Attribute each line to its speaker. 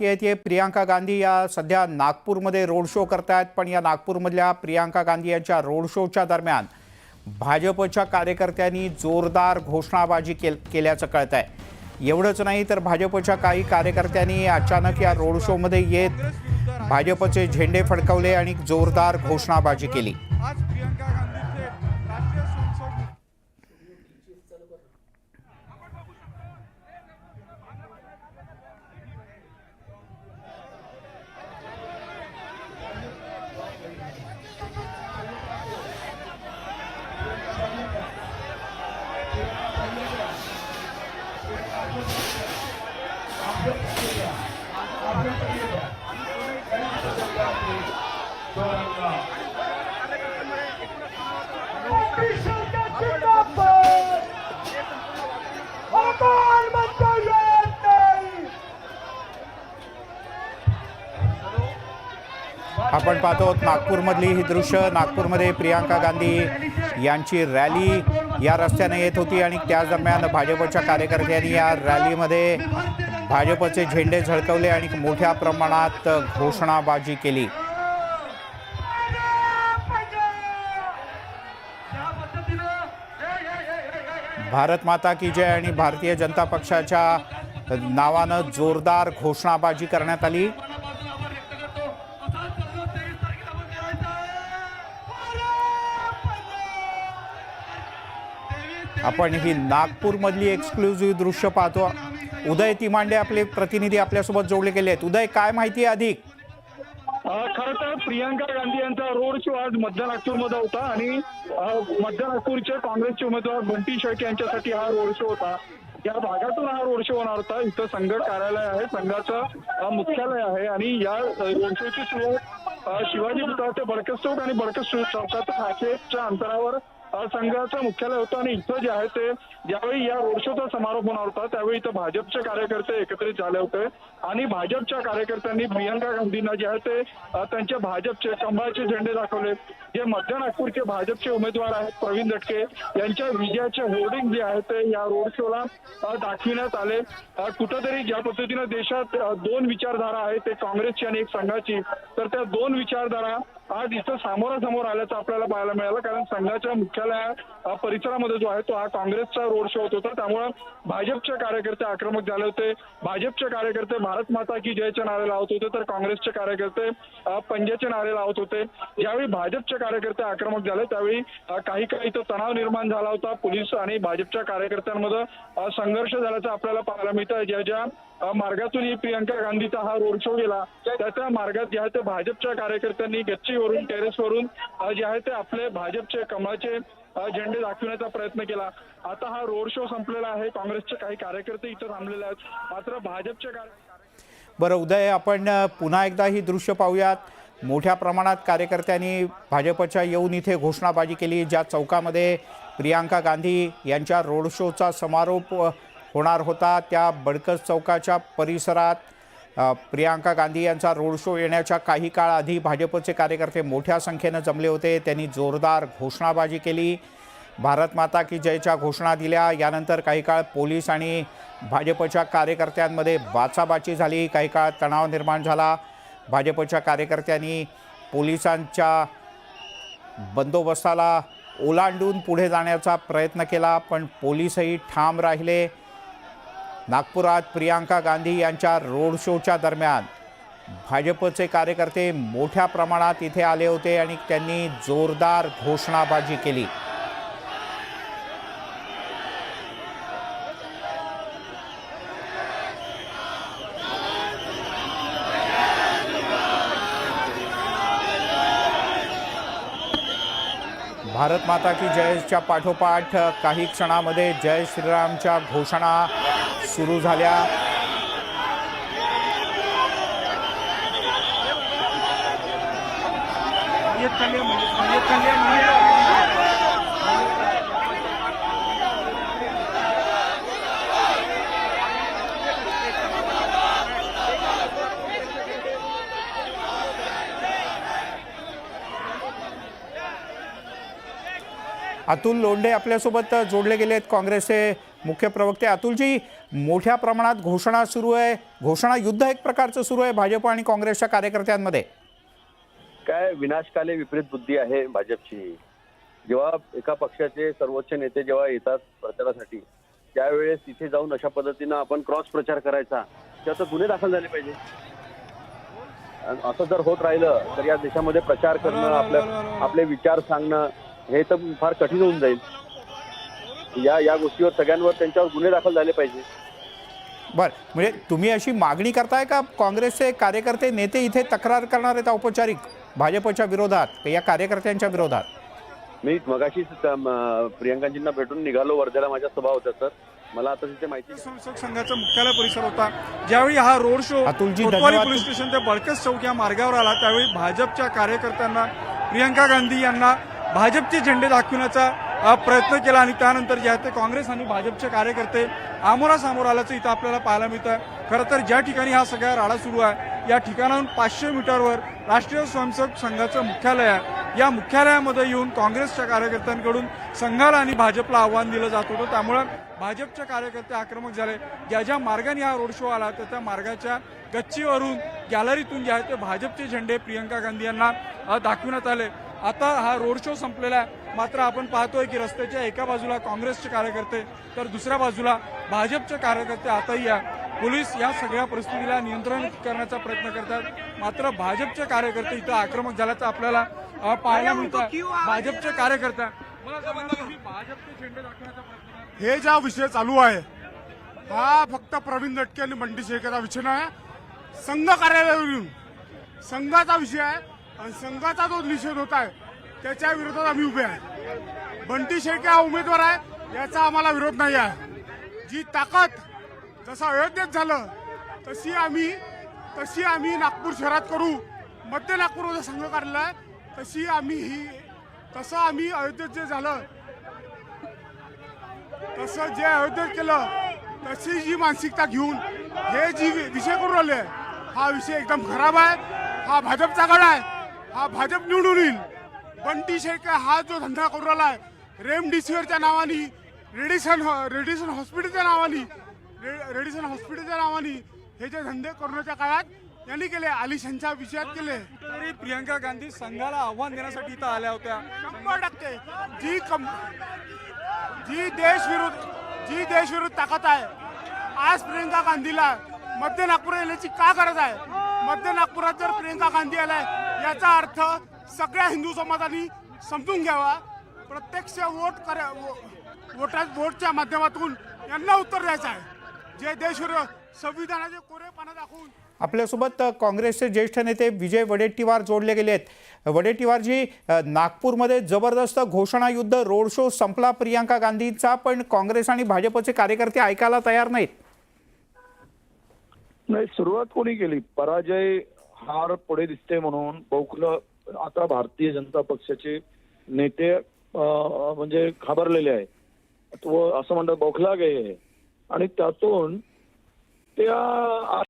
Speaker 1: माहिती आहे ती प्रियांका गांधी या सध्या नागपूरमध्ये रोड शो करतायत पण या नागपूरमधल्या प्रियांका गांधी यांच्या रोड शोच्या दरम्यान भाजपच्या कार्यकर्त्यांनी जोरदार घोषणाबाजी केल केल्याचं कळत आहे एवढंच नाही तर भाजपच्या काही कार्यकर्त्यांनी अचानक या रोड शोमध्ये येत भाजपचे झेंडे फडकवले आणि जोरदार घोषणाबाजी केली.
Speaker 2: Thank you.
Speaker 1: आपण पाहतो नागपूरमधली ही दृश्य. नागपूरमध्ये प्रियांका गांधी यांची रॅली या रस्त्याने येत होती आणि त्याच दरम्यान भाजपच्या कार्यकर्त्यांनी या रॅलीमध्ये भाजपचे झेंडे झळकवले आणि मोठ्या प्रमाणात घोषणाबाजी केली. भारत माता की जय आणि भारतीय जनता पक्षाच्या नावानं जोरदार घोषणाबाजी करण्यात आली. आपण ही नागपूरमधली एक्सक्लुझिव्ह दृश्य पाहतो. उदय तिमांडे आपले प्रतिनिधी आपल्यासोबत जोडले गेले आहेत. उदय काय माहिती आहे अधिक?
Speaker 3: खर तर प्रियंका गांधी यांचा रोड शो आज मध्य नागपूरमध्ये होता आणि मध्य नागपूरचे काँग्रेसचे उमेदवार बंटी शेळके यांच्यासाठी हा रोड शो होता. या भागातून हा रोड शो होणार होता. इथं संघट कार्यालय आहे. संघाचं मुख्यालय आहे. आणि या रोड शोची सुरुवात शिवाजी पुतळा ते बडकस चौक आणि बडकस चौकात हाकेच्या अंतरावर संघाचं मुख्यालय होतं आणि इथं जे आहे ते ज्यावेळी या रोड शोचा समारोप होणार होता त्यावेळी इथं भाजपचे कार्यकर्ते एकत्रित झाले होते. आणि भाजपच्या कार्यकर्त्यांनी प्रियंका गांधींना जे आहे ते त्यांचे भाजपचे कमळाचे झेंडे दाखवले. जे मध्य नागपूरचे भाजपचे उमेदवार आहेत प्रवीण दटके यांच्या विजयाचे होर्डिंग जे आहे ते या रोड शोला दाखविण्यात आले. कुठंतरी ज्या पद्धतीनं देशात दोन विचारधारा आहेत ते काँग्रेसची आणि एक संघाची तर त्या दोन विचारधारा आज इथं समोरासमोर आल्याचं आपल्याला पाहायला मिळालं. कारण संघाच्या मुख्यालया परिसरामध्ये जो आहे तो हा काँग्रेसचा रोड शो होत होता. त्यामुळे भाजपचे कार्यकर्ते आक्रमक झाले होते. भाजपचे कार्यकर्ते भारत माता की जयचे नारे लावत होते. तर काँग्रेसचे कार्यकर्ते पंजाचे नारे लावत होते. ज्यावेळी भाजपचे कार्यकर्ते आक्रमक झाले त्यावेळी काही काही इथं तणाव निर्माण झाला होता. पोलीस आणि भाजपच्या कार्यकर्त्यांमध्ये संघर्ष झाल्याचं आपल्याला पाहायला मिळतं ज्या ज्या मार्गातून ही प्रियंका गांधीचा हा रोड शो गेला त्या त्या मार्गात जे आहे ते भाजपच्या कार्यकर्त्यांनी गच्ची वरून टेरेसवरून जे आहे ते आपले भाजपचे कमळाचे झेंडे दाखवण्याचा प्रयत्न केला. आता हा रोड शो संपलेला आहे. काँग्रेसचे काही कार्यकर्ते इथं थांबलेले आहेत. मात्र भाजपचे
Speaker 1: बरं उदय आपण पुन्हा एकदा ही दृश्य पाहूयात. मोठ्या प्रमाणात कार्यकर्त्यांनी भाजपच्या येऊन इथे घोषणाबाजी केली ज्या चौकामध्ये प्रियांका गांधी यांच्या रोड शोचा समारोप होणार होता. त्या बडकस चौकाच्या परिसरात प्रियांका गांधी यांचा रोड शो येण्याच्या काही काळ आधी भाजपचे कार्यकर्ते मोठ्या संख्येनं जमले होते. त्यांनी जोरदार घोषणाबाजी केली. भारत माता की जयच्या घोषणा दिल्या. यानंतर काही काळ पोलीस आणि भाजपच्या कार्यकर्त्यांमध्ये बाचाबाची झाली. काही काळ तणाव निर्माण झाला. भाजपच्या कार्यकर्त्यांनी पोलिसांच्या बंदोबस्ताला ओलांडून पुढे जाण्याचा प्रयत्न केला पण पोलीसही ठाम राहिले. नागपुरात प्रियांका गांधी यांच्या रोड शोच्या दरम्यान भाजपचे कार्यकर्ते मोठ्या प्रमाणात इथे आले होते आणि त्यांनी जोरदार घोषणाबाजी केली. भारत माता की जयच्या पाठोपाठ काही क्षणामध्ये जय श्रीरामच्या घोषणा सुरू झाल्या. अतुल लोंढे आपल्यासोबत जोडले गेले आहेत काँग्रेसचे मुख्य प्रवक्ते. अतुलजी मोठ्या प्रमाणात घोषणा सुरू आहे. घोषणा युद्ध एक प्रकारचं सुरू आहे भाजप आणि काँग्रेसच्या कार्यकर्त्यांमध्ये.
Speaker 4: काय विनाशकाले विपरीत बुद्धी आहे भाजपची? जेव्हा एका पक्षाचे सर्वोच्च नेते जेव्हा येतात प्रचारासाठी त्यावेळेस तिथे जाऊन अशा पद्धतीनं आपण क्रॉस प्रचार करायचा. त्याचं गुन्हे दाखल झाले पाहिजे. असं जर होत राहिलं तर या देशामध्ये प्रचार करणं आपल्या आपले विचार सांगणं हे तर फार कठीण होऊन जाईल. या या गोष्टीवर सगळ्यांवर त्यांच्यावर गुन्हे दाखल झाले पाहिजे.
Speaker 1: बरं म्हणजे तुम्ही अशी मागणी करताय का? काँग्रेसचे कार्यकर्ते नेते इथे तक्रार करणार आहेत औपचारिक भाजपच्या विरोधात या कार्यकर्त्यांच्या विरोधात?
Speaker 4: मी मगाशीच अं, प्रियंकाजींना भेटून निघालो वर्ध्याला माझ्या सभा होत्या सर. मला आता तिथे माहिती
Speaker 2: संसद संघाचा मुख्यालय परिसर होता. ज्यावेळी हा रोड शो. पोलीस स्टेशन ते बळकस चौक या मार्गावर आला त्यावेळी भाजपच्या कार्यकर्त्यांना प्रियंका गांधी यांना भाजपचे झेंडे दाखवण्याचा प्रयत्न केला आणि त्यानंतर जे आहे ते काँग्रेस आणि भाजपचे कार्यकर्ते आमोरासमोर आल्याचं इथं आपल्याला पाहायला मिळतं खरं तर ज्या ठिकाणी हा सगळा राडा सुरू आहे या ठिकाणाहून पाचशे मीटरवर राष्ट्रीय स्वयंसेवक संघाचं मुख्यालय आहे. या मुख्यालयामध्ये येऊन काँग्रेसच्या कार्यकर्त्यांकडून संघाला आणि भाजपला आव्हान दिलं जात होतं. त्यामुळे भाजपचे कार्यकर्ते आक्रमक झाले. ज्या ज्या मार्गाने हा रोड शो आला तर त्या मार्गाच्या गच्चीवरून गॅलरीतून जे आहे ते भाजपचे झेंडे प्रियंका गांधी यांना दाखविण्यात आले. आता हा रोड शो संपलेला आहे. मात्र आपण पाहतोय की रस्त्याच्या एका बाजूला काँग्रेसचे कार्यकर्ते तर दुसऱ्या बाजूला भाजपचे कार्यकर्ते आताही आहे पोलीस या सगळ्या परिस्थितीला नियंत्रण करण्याचा प्रयत्न करतात. मात्र भाजपचे कार्यकर्ते इथं आक्रमक झाल्याचं आपल्याला पाहायला मिळतं. भाजपचे कार्यकर्ते.
Speaker 5: हे ज्या विषय चालू आहे हा फक्त प्रवीण दटके आणि बंटी शेखरचा विषय नाही संघ कार्यालयावरून. संघाचा विषय आहे आणि संघाचा जो निषेध होत आहे त्याच्या विरोधात आम्ही उभे आहे. बंटी शेळके हा उमेदवार आहे याचा आम्हाला विरोध नाही आहे. जी ताकद जसं अयोध्येत झालं तशी आम्ही तशी आम्ही नागपूर शहरात करू मध्य नागपूरमध्ये संघ काढला आहे तशी आम्ही ही तसं आम्ही अयोध्येत जे झालं तसं जे अयोध्येत केलं तशी जी मानसिकता घेऊन हे जी वि- विषय करून राहिले हा विषय एकदम खराब आहे हा भाजपचा गड आहे हा भाजप निवडून येईल. बंटी शेळके हा जो धंदा करून राहिला आहे रेमडिसिवीरच्या नावाने रेडिसन रेडिसन हॉस्पिटलच्या नावाने रे- रेडिसन हॉस्पिटलच्या नावाने हे जे धंदे कोरोनाच्या काळात यांनी केले आलिशांच्या विषयात केले.
Speaker 2: तरी प्रियंका गांधी संघाला आव्हान देण्यासाठी इथं आल्या होत्या.
Speaker 5: शंभर टक्के. जी कम जी देश विरुद्ध जी देश विरुद्ध ताकद आहे आज प्रियंका गांधीला मध्य नागपूर येण्याची का गरज आहे? मध्य नागपुरात जर प्रियंका गांधी आलाय याचा अर्थ सगळ्या हिंदू समाजाने समजून घ्यावा. प्रत्यक्ष वोट करा वोटा वोटच्या माध्यमातून यांना उत्तर द्यायचं आहे. जे देश संविधानाचे कोरेपणा दाखवून.
Speaker 1: आपल्यासोबत काँग्रेसचे ज्येष्ठ नेते विजय वडेट्टीवार जोडले गेले आहेत. वडेट्टीवारजी नागपूरमध्ये जबरदस्त घोषणा युद्ध रोड शो संपला प्रियांका गांधींचा पण काँग्रेस आणि भाजपचे कार्यकर्ते ऐकायला तयार नाहीत.
Speaker 6: नाही सुरुवात कोणी केली? पराजय हार पुढे दिसते म्हणून बौखलं आता भारतीय जनता पक्षाचे नेते म्हणजे घाबरलेले आहे तो असं म्हणतात बोखला गे आणि त्यातून त्या